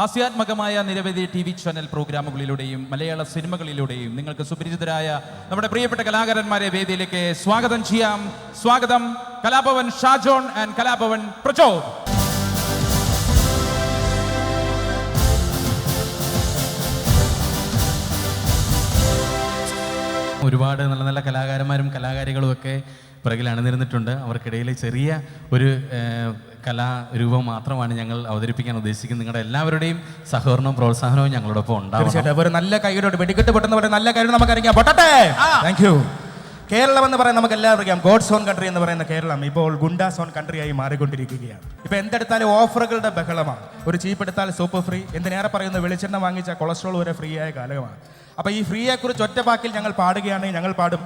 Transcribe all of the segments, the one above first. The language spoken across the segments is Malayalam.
ഹാസ്യാത്മകമായ നിരവധി ടി വി ചാനൽ പ്രോഗ്രാമുകളിലൂടെയും മലയാള സിനിമകളിലൂടെയും നിങ്ങൾക്ക് സുപരിചിതരായ നമ്മുടെ പ്രിയപ്പെട്ട കലാകാരന്മാരെ വേദിയിലേക്ക് സ്വാഗതം ചെയ്യാം. സ്വാഗതം കലാഭവൻ ഷാജോൺ ആൻഡ് കലാഭവൻ പ്രചോദ്. ഒരുപാട് നല്ല നല്ല കലാകാരന്മാരും കലാകാരികളും ഒക്കെ പിറകിൽ അണിനിരുന്നിട്ടുണ്ട്. അവർക്കിടയിൽ ചെറിയ ഒരു കലാരൂപം മാത്രമാണ് ഞങ്ങൾ അവതരിപ്പിക്കാൻ ഉദ്ദേശിക്കുന്നത്. നിങ്ങളുടെ എല്ലാവരുടെയും സഹകരണവും പ്രോത്സാഹനവും ഞങ്ങളോടൊപ്പം ഉണ്ടാവും ഒരു നല്ല കൈയോട് വെടിക്കെട്ട് പെട്ടെന്ന് പറയുന്ന നല്ല നമുക്ക് നമുക്കറിയാം പൊട്ടട്ടെ! താങ്ക് യു കേരളം എന്ന് പറയുന്നത് നമുക്ക് എല്ലാവർക്കും അറിയാം. ഗോഡ്സ് ഓൺ കൺട്രി എന്ന് പറയുന്ന കേരളം ഇപ്പോൾ ഗുണ്ടാസ് ഓൺ കൺട്രി ആയി മാറിക്കൊണ്ടിരിക്കുകയാണ്. ഇപ്പൊ എന്തെടുത്താലും ഓഫറുകളുടെ ബഹളമാണ്. ഒരു ചീപ്പ് എടുത്താൽ സൂപ്പർ ഫ്രീ എന്തിനേറെ പറയുന്ന? വെളിച്ചെണ്ണ വാങ്ങിച്ച കൊളസ്ട്രോൾ വരെ ഫ്രീ ആയ കാലമാണ്. അപ്പൊ ഈ ഫ്രീയെ കുറിച്ച് ഒറ്റ വാക്കിൽ ഞങ്ങൾ പാടുകയാണെങ്കിൽ ഞങ്ങൾ പാടും.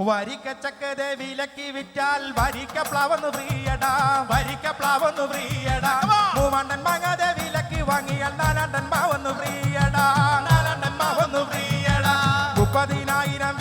വരിക്ക ചക്കരെ വിലക്കി വിറ്റാൽ വരിക്ക പ്ലാവന്ന് പ്രിയടാ. വരിക്ക പ്ലാവന്ന് ഫ്രീയടാ മൂവണ്ടൻ മാങ്ങാതെ വിലക്കി വാങ്ങിയാൽ നാലണ്ടൻ മാവന്ന് പ്രിയടാ നാലണ്ടൻ മാവന്ന് പ്രിയടാ. മുപ്പതിനായിരം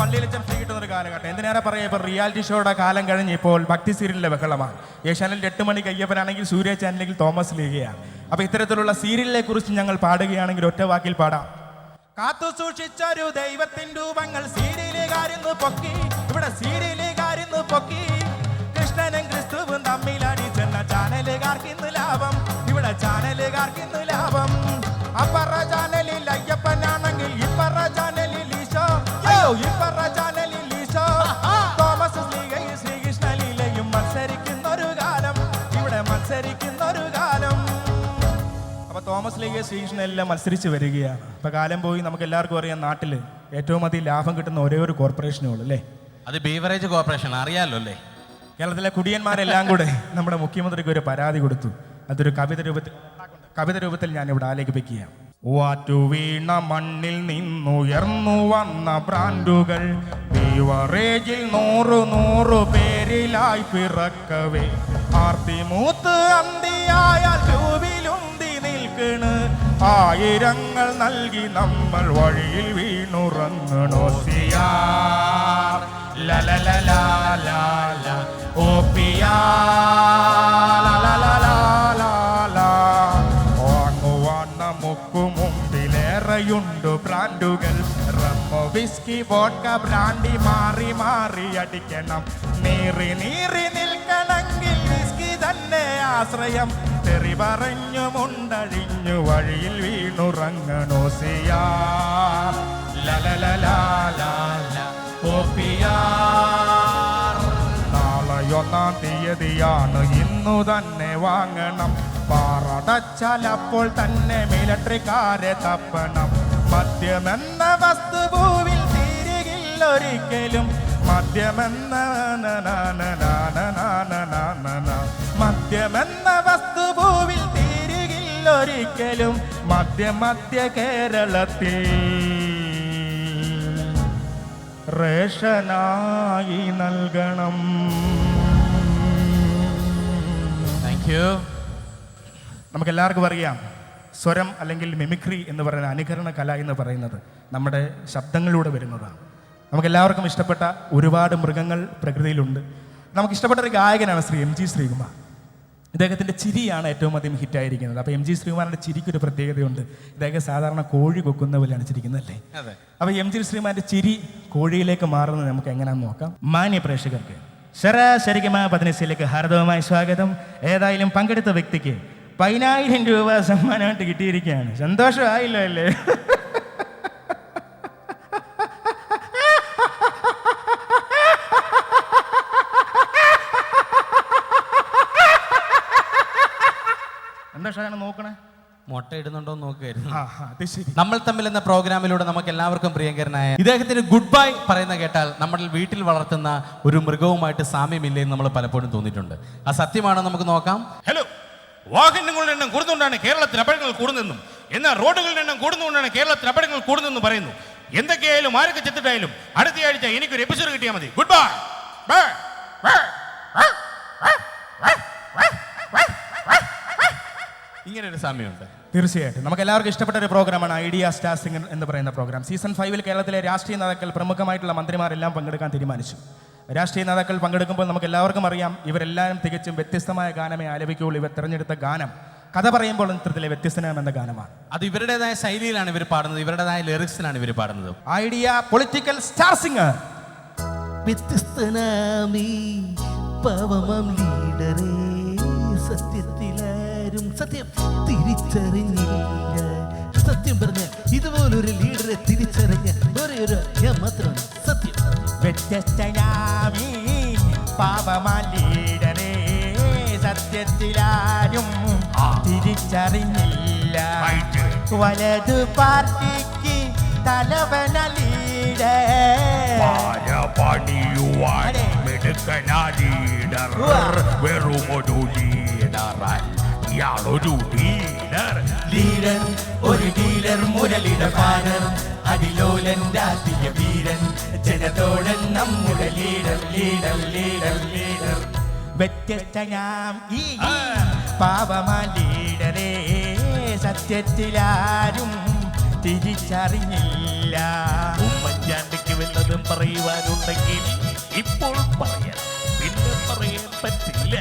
പള്ളിയിൽ ഫ്രീ കിട്ടുന്ന കാലഘട്ടം. എന്തിനേറെ പറയാം ഇപ്പോൾ റിയാലിറ്റി ഷോയുടെ കാലം കഴിഞ്ഞ് ഇപ്പോൾ ഭക്തി സീരിയലിലെ ബഹളമാണ്. ഏഷ്യാനലിൽ എട്ട് മണിക്ക് അയ്യപ്പനാണെങ്കിൽ സൂര്യ ചാനലിൽ തോമസ് ലീഗയാണ്. അപ്പോൾ ഇത്തരത്തിലുള്ള സീരിയലിനെ കുറിച്ച് ഞങ്ങൾ പാടുകയാണെങ്കിൽ ഒറ്റ വാക്കിൽ പാടാം. കാത്തു സൂക്ഷിച്ചൊരു ദൈവത്തിൻ രൂപങ്ങൾ സീരിയലുകാരിന്ന് പൊക്കി ഇവിടെ സീരിയലുകാരിന്ന് പൊക്കി. കൃഷ്ണനും ക്രിസ്തുവും തമ്മിലടി ചെന്ന ചാനലുകാർക്ക് ഇന്ന് ലാഭം ഇവിടെ ചാനലുകാർക്ക് ഇന്ന് ലാഭം. അപ്പറ ചാനലിൽ അയ്യപ്പനാണെങ്കിൽ ഇപ്പറ ചാനലിൽ ഈശോ. തോമസ് കാലം ഇവിടെ മത്സരിക്കുന്ന ഒരു കാലം അപ്പൊ തോമസ് ലീഗ് ശ്രീകൃഷ്ണൻ എല്ലാം മത്സരിച്ച് വരികയാണ്. ഇപ്പൊ കാലം പോയി നമുക്ക് എല്ലാവർക്കും അറിയാം നാട്ടിൽ ഏറ്റവും അധികം ലാഭം കിട്ടുന്ന ഒരേ ഒരു കോർപ്പറേഷനേ ഉള്ളൂ അല്ലേ? അത് ബീവറേജ് കോർപ്പറേഷൻ അറിയാലോ അല്ലേ? കേരളത്തിലെ കുടിയന്മാരെല്ലാം കൂടെ നമ്മുടെ മുഖ്യമന്ത്രിക്ക് ഒരു പരാതി കൊടുത്തു. അതൊരു കവിത രൂപത്തിൽ കവിത രൂപത്തിൽ ഞാൻ ഇവിടെ ആലേഖിപ്പിക്കുകയാണ്. വാറ്റു വീണ മണ്ണിൽ നിന്നുയർന്നു വന്ന ബ്രാൻഡുകൾ ബീവറേജിൽ നൂറു നൂറു പേരിലായി പിറക്കവേ. ആർത്തി മൂത്ത് അന്തിയായ ചൂവിലുന്തി നിൽക്കണ്. ആയിരങ്ങൾ നൽകി നമ്മൾ വഴിയിൽ വീണുറങ്ങണോ സിയാർ ലലലലാലാല, ഓ പിയാ, മുമ്പിലേറെയുണ്ട് ബ്രാൻഡുകൾ റമ്മോ വിസ്കി വോട്ട ബ്രാൻഡി മാറി മാറി അടിക്കണം. നീറി നീറി നിൽക്കണമെങ്കിൽ വിസ്കി തന്നെ ആശ്രയം. തെറി പറഞ്ഞു മുണ്ടഴിഞ്ഞു വഴിയിൽ വീണുറങ്ങണോ സിയാ. നാളെയൊന്നാം തീയതിയാണ് ഇന്നു തന്നെ വാങ്ങണം. പാറടച്ചാൽ അപ്പോൾ തന്നെ മിലിട്ടറിക്കാരെ തപ്പണം. മദ്യമെന്ന വസ്തുഭൂവിൽ തീരുകില്ലൊരിക്കലും മദ്യമെന്ന മദ്യമെന്ന വസ്തുഭൂവിൽ തീരുകില്ലൊരിക്കലും മദ്യ മദ്യ കേരളത്തിൽ റേഷനായി നൽകണം. താങ്ക് യു നമുക്കെല്ലാവർക്കും അറിയാം. സ്വരം അല്ലെങ്കിൽ മിമിക്രി എന്ന് പറയുന്ന അനുകരണ കല എന്ന് പറയുന്നത് നമ്മുടെ ശബ്ദങ്ങളിലൂടെ വരുന്നതാണ്. നമുക്കെല്ലാവർക്കും ഇഷ്ടപ്പെട്ട ഒരുപാട് മൃഗങ്ങൾ പ്രകൃതിയിലുണ്ട്. നമുക്ക് ഇഷ്ടപ്പെട്ട ഒരു ഗായകനാണ് ശ്രീ എം ജി ശ്രീകുമാർ. ഇദ്ദേഹത്തിന്റെ ചിരിയാണ് ഏറ്റവും അധികം ഹിറ്റായിരിക്കുന്നത്. അപ്പോൾ എം ജി ശ്രീകുമാറിന്റെ ചിരിക്കൊരു പ്രത്യേകതയുണ്ട്. ഇദ്ദേഹം സാധാരണ കോഴി കൊക്കുന്ന പോലെയാണ് ചിരിക്കുന്നത് അല്ലേ? അപ്പോൾ അപ്പൊ എം ജി ശ്രീമാന്റെ ചിരി കോഴിയിലേക്ക് മാറുന്നത് നമുക്ക് എങ്ങനെയാണെന്ന് നോക്കാം. മാന്യ പ്രേക്ഷകർക്ക് ശരാശരികമായ പതിനസിലേക്ക് ഹാർദവമായ സ്വാഗതം. ഏതായാലും പങ്കെടുത്ത വ്യക്തിക്ക് പതിനായിരം രൂപ സമ്മാനമായിട്ട് കിട്ടിയിരിക്കുകയാണ്. സന്തോഷമായില്ലോ അല്ലേ സന്തോഷമാണ് നോക്കണേ? മുട്ട ഇടുന്നുണ്ടോ എന്ന് നോക്കുകയായിരുന്നു നമ്മൾ തമ്മിൽ എന്ന പ്രോഗ്രാമിലൂടെ നമുക്ക് എല്ലാവർക്കും പ്രിയങ്കരനായ ഇദ്ദേഹത്തിന് ഗുഡ് ബൈ പറയുന്ന കേട്ടാൽ നമ്മൾ വീട്ടിൽ വളർത്തുന്ന ഒരു മൃഗവുമായിട്ട് സാമ്യമില്ലേ എന്ന് നമ്മൾ പലപ്പോഴും തോന്നിയിട്ടുണ്ട്. ആ സത്യമാണോ നമുക്ക് നോക്കാം? ഹലോ വാഹനങ്ങളുടെ എണ്ണം കൂടുന്നുകൊണ്ടാണ് കേരളത്തിൽ അപകടങ്ങൾ കൂടുന്നതെന്നും എന്നാൽ റോഡുകളുടെ എണ്ണം കൂടുന്നുകൊണ്ടാണ് കേരളത്തിൽ അപകടങ്ങൾ കൂടുന്നതെന്ന് പറയുന്നു. എന്തൊക്കെയായാലും ആരൊക്കെ ചെത്തിട്ടായാലും അടുത്ത ആഴ്ച എനിക്കൊരു എപ്പിസോഡ് കിട്ടിയാൽ മതി. ഗുഡ് ബൈ ഇങ്ങനെ ഒരു സമയമുണ്ട്. തീർച്ചയായിട്ടും. നമുക്ക് എല്ലാവർക്കും ഇഷ്ടപ്പെട്ട ഒരു പ്രോഗ്രാമാണ് ഐഡിയ സ്റ്റാർ സിംഗർ എന്ന് പറയുന്ന പ്രോഗ്രാം. സീസൺ ഫൈവിൽ കേരളത്തിലെ രാഷ്ട്രീയ നേതാക്കൾ പ്രമുഖമായിട്ടുള്ള മന്ത്രിമാരെല്ലാം പങ്കെടുക്കാൻ തീരുമാനിച്ചു. രാഷ്ട്രീയ നേതാക്കൾ പങ്കെടുക്കുമ്പോൾ നമുക്ക് എല്ലാവർക്കും അറിയാം ഇവരെല്ലാവരും തികച്ചും വ്യത്യസ്തമായ ഗാനമേ ആലപിക്കുകയുള്ളൂ. ഇവർ തിരഞ്ഞെടുത്ത ഗാനം കഥ പറയുമ്പോൾ ചിത്രത്തിലെ വ്യത്യസ്തനാമെന്ന ഗാനമാണ്. അത് ഇവരുടേതായ ശൈലിയിലാണ് ഇവർ പാടുന്നത് ഇവരുടേതായ ലിറിക്സിലാണ് ഇവർ പാടുന്നത്. Idea political star singer. വ്യത്യസ്തനാമീ പവമം ലീഡറേ സത്യത്തിലാരും സത്യം തിരിച്ചറിഞ്ഞില്ല. സത്യം പറഞ്ഞ ഇതുപോലൊരു ലീഡറെ തിരിച്ചറിഞ്ഞ ഒരേ ഒരു ഞാൻ മാത്രമാണ് സത്യം വ്യത്യസ്തനാമീ പാപമാലീടരേ സത്യത്തിലാരും തിരിച്ചറിഞ്ഞില്ല. വലത് പാർട്ടിക്ക് തലവന ലീഡർ. വെറുമൊരു ലീഡർ ഇയാളൊരു ഡീലർ. ലീഡർ ഒരു ഡീലർ മുരളിയുടെ ഫാദർ അതിലോലൻ രാഷ്ട്രീയ വീരൻ. ജനതോടൻ നമ്മുടെ ലീഡർ ലീഡർ ലീഡർ ലീഡർ. വ്യത്യസ്തയാം ഈ പാവമാ ലീഡറേ. സത്യത്തിലാരും തിരിച്ചറിഞ്ഞില്ല. ഉമ്മൻചാണ്ടിക്ക് വല്ലതും പറയുവാനുണ്ടെങ്കിൽ ഇപ്പോൾ പറയാം. പിന്നെ പറയാൻ പറ്റില്ല.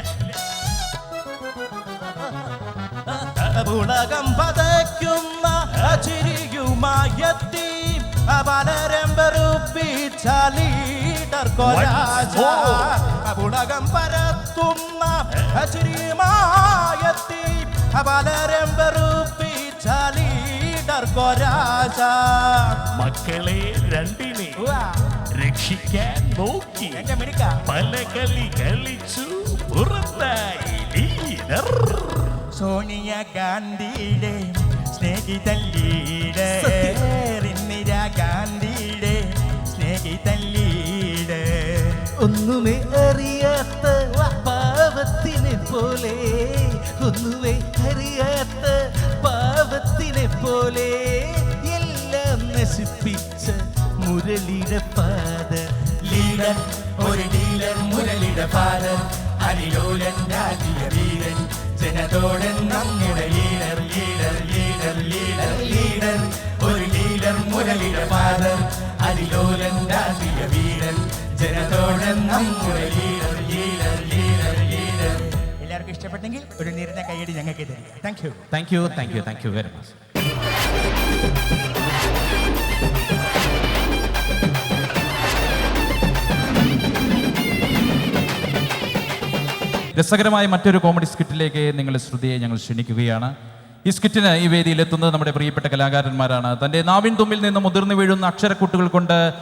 ഉലകം പതയ്ക്കുന്ന ചിരിയുമായെത്തി പലരം വെറുപ്പിച്ച ലീഡർ കൊരാജ ഉലകം പരത്തുന്ന ചിരിയുമായെത്തി പലരം വെറുപ്പിച്ച ലീഡർ കൊരാജ മക്കളെ രണ്ടിനെ രക്ഷിക്കാൻ നോക്കി. പല കളി കളിച്ചു പുറത്തായി ലീഡർ സോണിയ ഗാന്ധിയുടെ സ്നേഹിതല്ലീടെ ഇന്ദിരാ ഗാന്ധിയുടെ സ്നേഹിതല്ലീടെ ഒന്നുമേ അറിയാത്ത പാവത്തിനെ പോലെ. ഒന്നുമേ അറിയാത്ത പാവത്തിനെ പോലെ. എല്ലാം നശിപ്പിച്ച മുരളിയുടെ പാത. ലീഡർ ഒരു ഡീലർ മുരളിയുടെ പാത. അരിലോലൻ ജനതോടൻ നമ്മുടെ leader leader leader leader leader ഒരു ലീഡർ മുരളിയുടെ ഫാദർ അതിലോലൻ രാജീയ വീരൻ. ജനത്തോടെ നമ്മുടെ ലീഡർ ലീഡർ ലീഡർ ലീഡർ എല്ലാവർക്കും ഇഷ്ടപ്പെട്ടെങ്കിൽ ഒരു നിരന്ന കൈയടി ഞങ്ങൾക്ക് തരിക thank you thank you thank you thank you very much രസകരമായ മറ്റൊരു കോമഡി സ്കിറ്റിലേക്ക് നിങ്ങളുടെ ശ്രുതിയെ ഞങ്ങൾ ക്ഷണിക്കുകയാണ്. ഈ സ്കിറ്റിന് ഈ വേദിയിൽ എത്തുന്നത് നമ്മുടെ പ്രിയപ്പെട്ട കലാകാരന്മാരാണ്. തന്റെ നാവിൻ തുമ്പിൽ നിന്ന് മുതിർന്നു വീഴുന്ന അക്ഷരക്കൂട്ടുകൾ കൊണ്ട്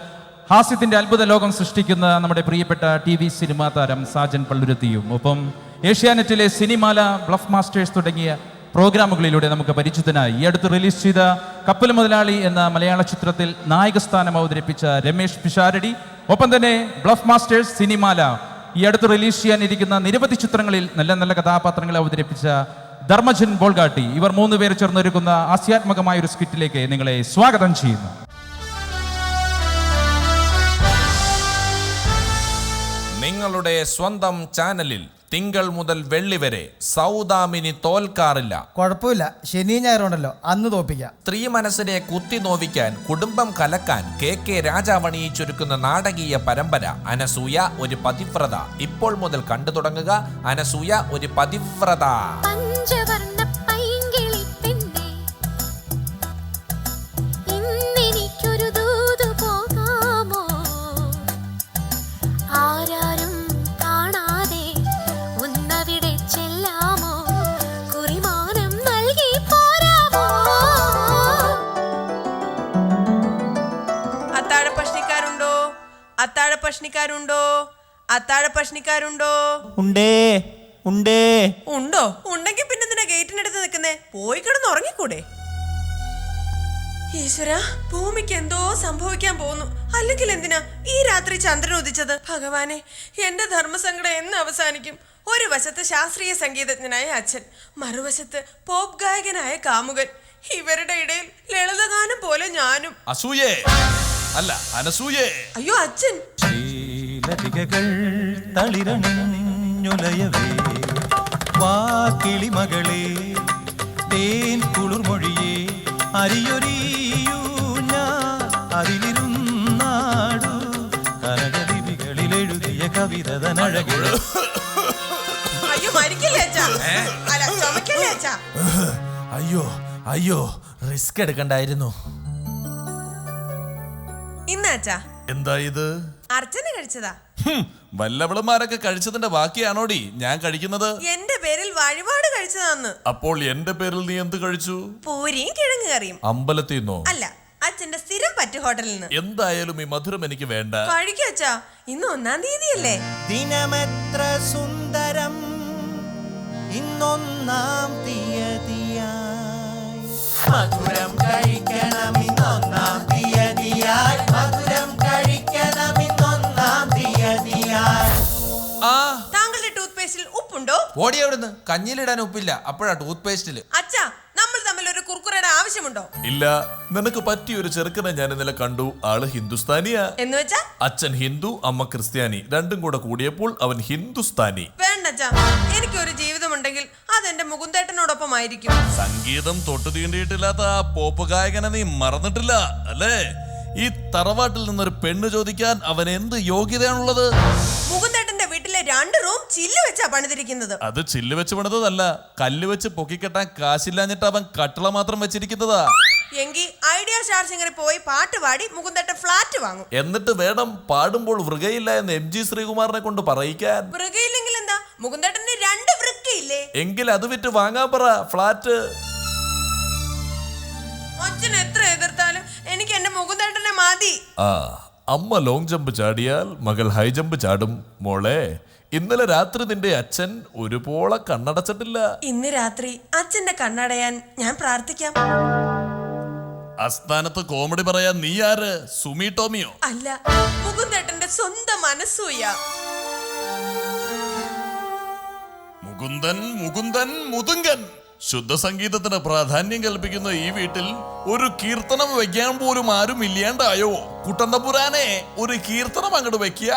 ഹാസ്യത്തിന്റെ അത്ഭുത ലോകം സൃഷ്ടിക്കുന്ന നമ്മുടെ പ്രിയപ്പെട്ട ടി വി സിനിമാ താരം സാജൻ പള്ളുരത്തിയും. ഒപ്പം ഏഷ്യാനെറ്റിലെ സിനിമാല ബ്ലഫ് മാസ്റ്റേഴ്സ് തുടങ്ങിയ പ്രോഗ്രാമുകളിലൂടെ നമുക്ക് പരിചിതനായി. ഈ അടുത്ത് റിലീസ് ചെയ്ത കപ്പൽ മുതലാളി എന്ന മലയാള ചിത്രത്തിൽ നായകസ്ഥാനം അവതരിപ്പിച്ച രമേഷ് പിഷാരടി. ഒപ്പം തന്നെ ബ്ലഫ് മാസ്റ്റേഴ്സ് സിനിമാല ഈ അടുത്ത് റിലീസ് ചെയ്യാനിരിക്കുന്ന നിരവധി ചിത്രങ്ങളിൽ നല്ല നല്ല കഥാപാത്രങ്ങളെ അവതരിപ്പിച്ച ധർമ്മജൻ ബോൾഗാട്ടി ഇവർ മൂന്ന് പേര് ചേർന്നൊരുക്കുന്ന ആസ്യാത്മകമായ ഒരു സ്കിറ്റിലേക്ക് നിങ്ങളെ സ്വാഗതം ചെയ്യുന്നു. നിങ്ങളുടെ സ്വന്തം ചാനലിൽ തിങ്കൾ മുതൽ വെള്ളി വരെ സൗദാമിനി തോൽക്കാറില്ല. കുഴപ്പമില്ല. ശനി ഞായറുണ്ടല്ലോ അന്ന് തോപ്പിക്കാം സ്ത്രീ മനസ്സിനെ കുത്തി നോവിക്കാൻ കുടുംബം കലക്കാൻ കെ കെ രാജാവണിയിച്ചൊരുക്കുന്ന നാടകീയ പരമ്പര അനസൂയ ഒരു പതിവ്രത. ഇപ്പോൾ മുതൽ കണ്ടു തുടങ്ങുക. അനസൂയ ഒരു പതിവ്രത. പഞ്ചവർണ അത്താഴ പ്രശ്നിക്കാരുണ്ടോ ഉണ്ടേ ഉണ്ടേ. ഉണ്ടോ? ഉണ്ടെങ്കിൽ പിന്നെ എന്തിനാ ഗേറ്റിനടുത്ത് നിൽക്കുന്നേ? പോയി കിടന്ന് ഉറങ്ങിക്കൂടെ? ഈശ്വര ഭൂമിക്ക് എന്തോ സംഭവിക്കാൻ പോകുന്നു. അല്ലെങ്കിൽ എന്തിനാ ഈ രാത്രി ചന്ദ്രൻ ഉദിച്ചത്? ഭഗവാനെ എന്റെ ധർമ്മസങ്കടം എന്ന് അവസാനിക്കും. ഒരു വശത്ത് ശാസ്ത്രീയ സംഗീതജ്ഞനായ അച്ഛൻ മറുവശത്ത് പോപ്പ് ഗായകനായ കാമുകൻ. ഇവരുടെ ഇടയിൽ ലളിതഗാനം പോലെ ഞാനും. അസൂയേ. അല്ല അനസൂയേ. അയ്യോ അച്ഛൻ. ലതികകൾ വാക്കിളി മകളെ തേൻ കുളിർമൊഴിയേ അരിയൊരിയൂ ഞാൻ. അതിലിരുന്നാടു കനകദിവികളിൽ എഴുതിയ കവിത തനഴകൾ അയ്യോ മരിക്കില്ലേ അച്ഛാ? അല്ല ചുമക്കില്ലേ അച്ഛാ? അയ്യോ അയ്യോ റിസ്ക് എടുക്കണ്ടായിരുന്നു. ഇന്ന് അച്ഛാ. എന്താ ഇത്? അർച്ചന കഴിച്ചതാ. വല്ലവളന്മാരൊക്കെ കഴിച്ചതിന്റെ ബാക്കിയാണോടി ഞാൻ കഴിക്കുന്നത്? എന്റെ പേരിൽ വഴിപാട് കഴിച്ചതാന്ന്. അപ്പോൾ എന്റെ പേരിൽ നീ എന്ത് കഴിച്ചു? പൂരിയും കിഴങ്ങ് കറിയും. അമ്പലത്തിൽ നിന്നോ? അല്ല അച്ഛന്റെ സ്ഥിരം പറ്റു ഹോട്ടലിൽ നിന്ന്. എന്തായാലും ഈ മധുരം എനിക്ക് വേണ്ട. കഴിക്കും അച്ഛാ ഇന്ന് ഒന്നാം തീയതിയല്ലേ? ദിനമെത്ര സുന്ദരം ഇന്നൊന്നാം തീയതിയായി. മധുരം കഴിക്കണം ഓടി അവിടുന്ന്. കഞ്ഞിലിടാൻ ഉപ്പില്ല. അപ്പോഴാ ടൂത്ത് പേസ്റ്റിൽ അച്ഛാ നമ്മൾ തമ്മിൽ ഒരു കുർക്കുറയുടെ ആവശ്യമുണ്ടോ? ഇല്ല നിനക്ക് പറ്റിയ ഒരു ചെറുക്കനെ ഞാൻ ഇന്നലെ കണ്ടു. ആൾ ഹിന്ദുസ്ഥാനിയാ. എന്ന് വെച്ചാ? അച്ഛൻ ഹിന്ദു അമ്മ ക്രിസ്ത്യാനി. രണ്ടും കൂടെ കൂടിയപ്പോൾ അവൻ ഹിന്ദുസ്ഥാനി. വേണ്ട അച്ഛാ. എനിക്കൊരു ജീവിതമുണ്ടെങ്കിൽ അതെന്റെ മുകുന്ദേട്ടനോടൊപ്പം ആയിരിക്കും സംഗീതം തൊട്ടു തീണ്ടിയിട്ടില്ലാത്ത ആ പോപ്പ് ഗായകനെ നീ മറന്നിട്ടില്ല അല്ലേ? ഈ തറവാട്ടിൽ നിന്നൊരു പെണ്ണ് ചോദിക്കാൻ അവൻ എന്ത് യോഗ്യതയാണുള്ളത്? രണ്ട് റൂം ചില്ല് വെച്ചാ പണിതിരിക്കുന്നത്. അത് ചില്ല് വെച്ച് പണിതതല്ല. കല്ല് വെച്ച് പൊക്കിക്കെട്ടാൻ കാശില്ലാഞ്ഞിട്ട് അവൻ കട്ടള മാത്രം വെച്ചിരിക്കുന്നതാ. എങ്കിൽ ഐഡിയ സ്റ്റാർ സിംഗറിൽ പോയി പാട്ട് പാടി മുകുന്ദട്ട ഫ്ലാറ്റ് വാങ്ങും. എന്നിട്ട് വേണം പാടുമ്പോൾ വൃകയില്ല എന്ന് എം ജി ശ്രീകുമാറിനെ കൊണ്ട് പറയിക്കാൻ. വൃകയില്ലെങ്കിൽ എന്താ? മുകുന്ദട്ടന് രണ്ട് വൃക്കയില്ലേ? എങ്കിൽ അത് വിറ്റ് വാങ്ങാൻ പറ ഫ്ലാറ്റ്. അച്ഛൻ എത്ര എതിർത്താലും എനിക്ക് എന്റെ മുകുന്ദട്ടനെ മതി. ആ. അമ്മ ലോങ് ജമ്പ് ചാടിയാൽ മകൾ ഹൈ ജമ്പ് ചാടും മോളെ. ഇന്നലെ രാത്രി നിന്റെ അച്ഛൻ ഒരുപോളെ കണ്ണടച്ചിട്ടില്ല. ഇന്ന് രാത്രി അച്ഛന്റെ കണ്ണടയാൻ ഞാൻ പ്രാർത്ഥിക്കാം. അസ്ഥാനത്ത് കോമഡി പറയാൻ നീ ആര്? സുമി ടോമിയോ? അല്ല മുകുന്ദേട്ടന്റെ സ്വന്തം മനസ്സൂയ. മുകുന്ദൻ മുകുന്ദൻ മുതുങ്കൻ. ശുദ്ധ സംഗീതത്തിന് പ്രാധാന്യം കൽപ്പിക്കുന്ന ഈ വീട്ടിൽ ഒരു കീർത്തനം വെക്കാൻ പോലും ആരും ഇല്ലാണ്ടായോ? കുട്ടന്തപുരാനെ ഒരു കീർത്തനം അങ്ങോട്ട് വെക്കുക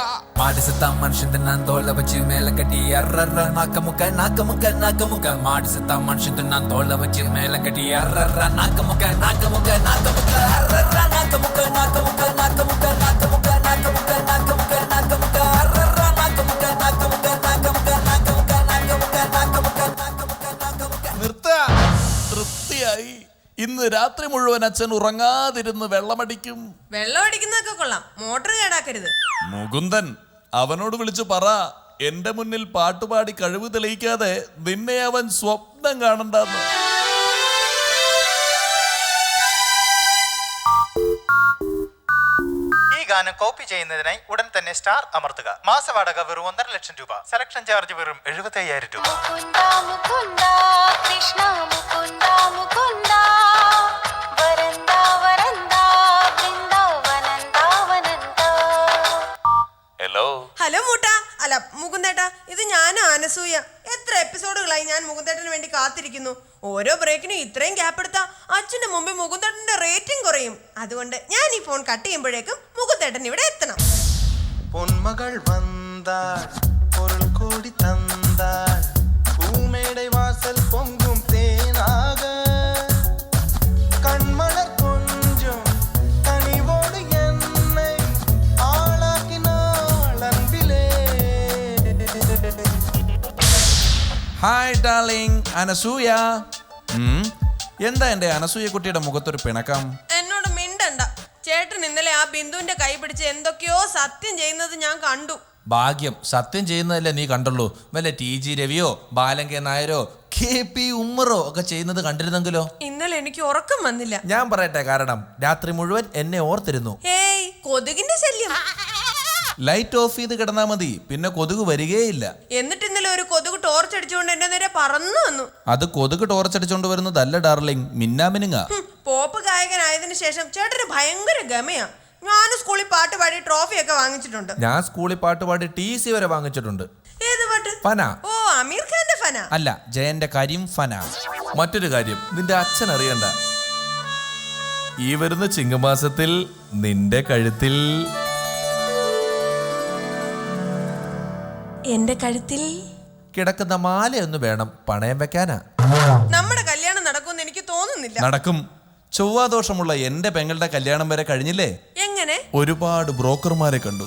നാക്കമുക്ക മാടിസത്ത മനുഷ്യന്റെ ഞാൻ തോള വെച്ച് നാക്കമുക്ക നാക്കമുക്ക നാക്കമുക്ക നാക്കമുക്ക നാക്കമുക്ക നാക്കമുക്ക നാക്കമുക്ക നാക്കമുക്ക. ഇന്ന് രാത്രി മുഴുവൻ അച്ഛൻ ഉറങ്ങാതിരുന്ന് വെള്ളമടിക്കും. വെള്ളം അടിക്കുന്നതൊക്കെ കൊള്ളാം. മോട്ടർ കേടാക്കരുത്. മുകുന്ദൻ അവനോട് വിളിച്ചു പറ. എന്റെ മുന്നിൽ പാട്ടുപാടി കഴിവ് തെളിയിക്കാതെ നിന്നെ അവൻ സ്വപ്നം കാണണ്ടെന്ന്. ഈ ഗാനം കോപ്പി ചെയ്യുന്നതിനായി ഉടൻ തന്നെ സ്റ്റാർ അമർത്തുക. മാസവാടക വെറും ഒന്നര ലക്ഷം രൂപ. സെലക്ഷൻ ചാർജ് വെറും എഴുപത്തി അയ്യായിരം രൂപ അല്ല മുകുന്ദേട്ടാ ഇത് ഞാൻ ആനസൂയ. എത്ര എപ്പിസോഡുകളായി ഞാൻ മുകുന്ദേട്ടന് വേണ്ടി കാത്തിരിക്കുന്നു. ഓരോ ബ്രേക്കിനും ഇത്രയും ഗ്യാപ്പ് എടുത്താ അച്ഛന്റെ മുമ്പിൽ മുകുന്ദേട്ടന്റെ റേറ്റിംഗ് കുറയും. അതുകൊണ്ട് ഞാൻ ഈ ഫോൺ കട്ട് ചെയ്യുമ്പോഴേക്കും മുകുന്ദേട്ടൻ ഇവിടെ എത്തണം. പൊന്മകൾ വന്താൾ പൊരുൾ കൂടി തന്താൾ. Hi darling Anasuya. എന്താ എന്റെ അനസൂയ കുട്ടിയുടെ മുഖത്തൊരു പിണക്കം? എന്നോട് മിണ്ടണ്ട. ചേട്ടൻ ഇന്നലെ ആ ബിന്ദുവിന്റെ കൈ പിടിച്ച് എന്തൊക്കെയോ സത്യം ചെയ്യുന്നത് ഞാൻ കണ്ടു. ഭാഗ്യം. സത്യം ചെയ്യുന്നതല്ലേ നീ കണ്ടുള്ളൂ. വല്ല ടി ജി രവിയോ ബാലൻ കെ നായരോ കെ പി ഉമ്മറോ ഒക്കെ ചെയ്യുന്നത് കണ്ടിരുന്നെങ്കിലോ? ഇന്നലെ എനിക്ക് ഉറക്കം വന്നില്ല. ഞാൻ പറയട്ടെ കാരണം രാത്രി മുഴുവൻ എന്നെ ഓർത്തിരുന്നു. ഏയ് കൊതുകിന്റെ ശല്യം. ലൈറ്റ് ഓഫ് ചെയ്ത് കിടന്നാ മതി. പിന്നെ കൊതുക് വരികയില്ല. എന്നിട്ട് ഇന്നലെ ഒരു കൊതുക് ടോർച്ച് അടിച്ചുകൊണ്ട് എന്റെ നേരെ പറന്നു വന്നു. അത് കൊതുക് ടോർച്ച് അടിച്ചുകൊണ്ട് വരുന്നതല്ല ഡാർലിംഗ് മിന്നാമിനുങ്ങ ഹും, പോപ്പ് ഗായകനായതിനു ശേഷം ചേട്ടന് ഭയങ്കര ഗമയാ. ഞാൻ സ്കൂളിൽ പാട്ട് പാടി ട്രോഫി ഒക്കെ വാങ്ങിച്ചിട്ടുണ്ട്. ഞാൻ സ്കൂളിൽ പാട്ട് പാടി ടി സി വരെ വാങ്ങിച്ചിട്ടുണ്ട്. ഏത് പാട്ട്? ഫന. ഓ അമീർ ഖാന്റെ ഫന. അല്ല ജയന്റെ കരിം ഫന. മറ്റൊരു കാര്യം നിന്റെ അച്ഛൻ അറിയണ്ട. ഈ വരുന്ന ചിങ്ങമാസത്തിൽ നിന്റെ കഴുത്തിൽ എന്റെ കഴുത്തിൽ കിടക്കുന്ന മാലയൊന്ന് വേണം പണയം വെക്കാനാ. നമ്മുടെ കല്യാണം നടക്കുമെന്ന് എനിക്ക് തോന്നുന്നില്ല. നടക്കും. ചൊവ്വാദോഷമുള്ള എന്റെ പെങ്ങളുടെ കല്യാണം വരെ കഴിഞ്ഞില്ലേ? എങ്ങനെ? ഒരുപാട് ബ്രോക്കർമാരെ കണ്ടു.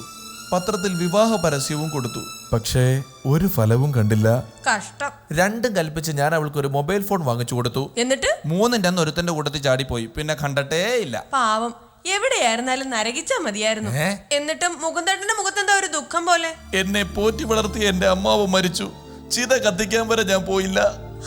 പത്രത്തിൽ വിവാഹ പരസ്യവും കൊടുത്തു. പക്ഷേ ഒരു ഫലവും കണ്ടില്ല. കഷ്ടം. രണ്ടും കൽപ്പിച്ച് ഞാൻ അവൾക്ക് ഒരു മൊബൈൽ ഫോൺ വാങ്ങിച്ചു കൊടുത്തു. എന്നിട്ട്? മൂന്നിന്റെ അന്ന് ഒരുത്തന്റെ കൂട്ടത്തിൽ ചാടിപ്പോയി. പിന്നെ കണ്ടട്ടേ ഇല്ല. പാവം. എവിടെയായിരുന്നാലും നരകിച്ചാ മതിയായിരുന്നു. എന്നിട്ടും മുകുന്ദേട്ടന്റെ മുഖത്തെന്താ ഒരു ദുഃഖം പോലെ. എന്നെ പോറ്റി വളർത്തിയ എന്റെ അമ്മാവ് മരിച്ചു. ചിത കത്തിക്കാൻ വരെ ഞാൻ പോയില്ല.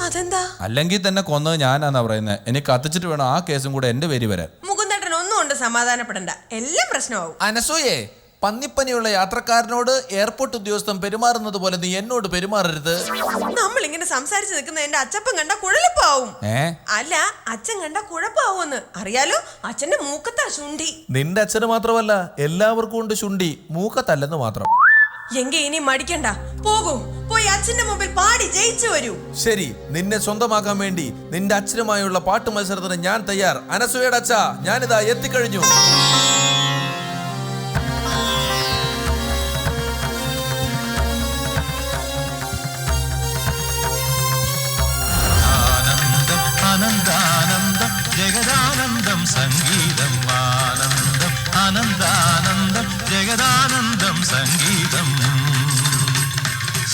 അതെന്താ? അല്ലെങ്കിൽ തന്നെ കൊന്നത് ഞാനാന്നാ പറയുന്നത് എനിക്ക് കത്തിച്ചിട്ട് വേണം ആ കേസും കൂടെ എന്റെ പേര് വരാൻ. മുകുന്ദേട്ടൻ ഒന്നും കൊണ്ട് സമാധാനപ്പെടണ്ട. എല്ലാം പ്രശ്നമാവും. അനസൂയേ പന്നിപ്പനിയുള്ള യാത്രക്കാരനോട് എയർപോർട്ട് ഉദ്യോഗസ്ഥൻ പെരുമാറുന്നത് പോലെ നീ എന്നോട് പെരുമാറരുത്. നമ്മൾ ഇങ്ങനെ സംസാരിച്ച് നിൽക്കുന്ന എന്റെ അച്ഛപ്പൻ കണ്ട കുഴലപ്പാവും. ഏ? അല്ല അച്ഛൻ കണ്ട കുഴപ്പാവുമെന്ന്. അറിയാലോ അച്ഛന്റെ മൂക്കത്താ ശുണ്ടി. നിന്റെ അച്ഛന് മാത്രമല്ല എല്ലാവർക്കും ഉണ്ട് ശുണ്ടി. മൂക്കത്തല്ലെന്ന് മാത്രം. എങ്കി ഇനി മടിക്കണ്ട. പോകും പോയി അച്ഛന്റെ മുമ്പിൽ പാടി ജയിച്ചു വരൂ. ശരി നിന്നെ സ്വന്തമാക്കാൻ വേണ്ടി നിന്റെ അച്ഛനുമായുള്ള പാട്ട് മത്സരത്തിന് ഞാൻ തയ്യാർ. അനസൂയയുടെ അച്ഛ ഞാനിതാ എത്തിക്കഴിഞ്ഞു. ജഗദാനന്ദം സംഗീതം.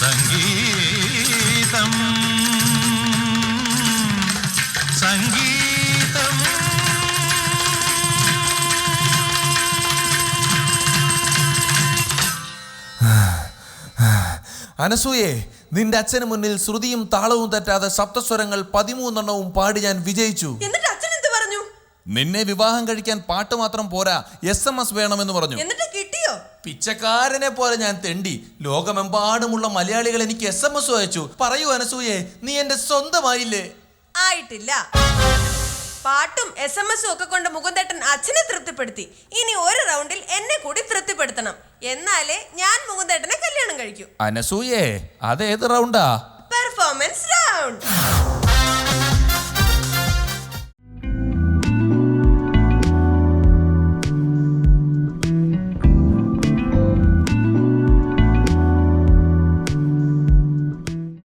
സംഗീതം. സംഗീതം. അനസൂയെ നിന്റെ അച്ഛന് മുന്നിൽ ശ്രുതിയും താളവും തെറ്റാതെ സപ്തസ്വരങ്ങൾ പതിമൂന്നെണ്ണവും പാടി ഞാൻ വിജയിച്ചു. എന്നിട്ട് അച്ഛൻ എന്ത് പറഞ്ഞു? നിന്നെ വിവാഹം കഴിക്കാൻ പാട്ട് മാത്രം പോരാ എസ് എം എസ് വേണമെന്ന് പറഞ്ഞു. എന്നിട്ട് കിട്ടിയോ പിച്ചക്കാരനെ പോലെ ഞാൻ തെണ്ടി. ലോകമെമ്പാടുമുള്ള മലയാളികൾ എനിക്ക് എസ് എം എസ് അയച്ചു പറയൂ അനസൂയെ നീ എന്റെ സ്വന്തമായില്ലേ? ആയിട്ടില്ല. പാട്ടും എസ് എം എസും ഒക്കെ കൊണ്ട് മുകുന്ദേട്ടൻ അച്ഛനെ തൃപ്തിപ്പെടുത്തി. ഇനി ഒരു റൗണ്ടിൽ എന്നെ കൂടി തൃപ്തിപ്പെടുത്തണം. എന്നാലേ ഞാൻ മുകുന്ദേട്ടനെ കല്യാണം കഴിക്കൂ. അനസൂയെ അതേത് റൗണ്ടാ? Performance round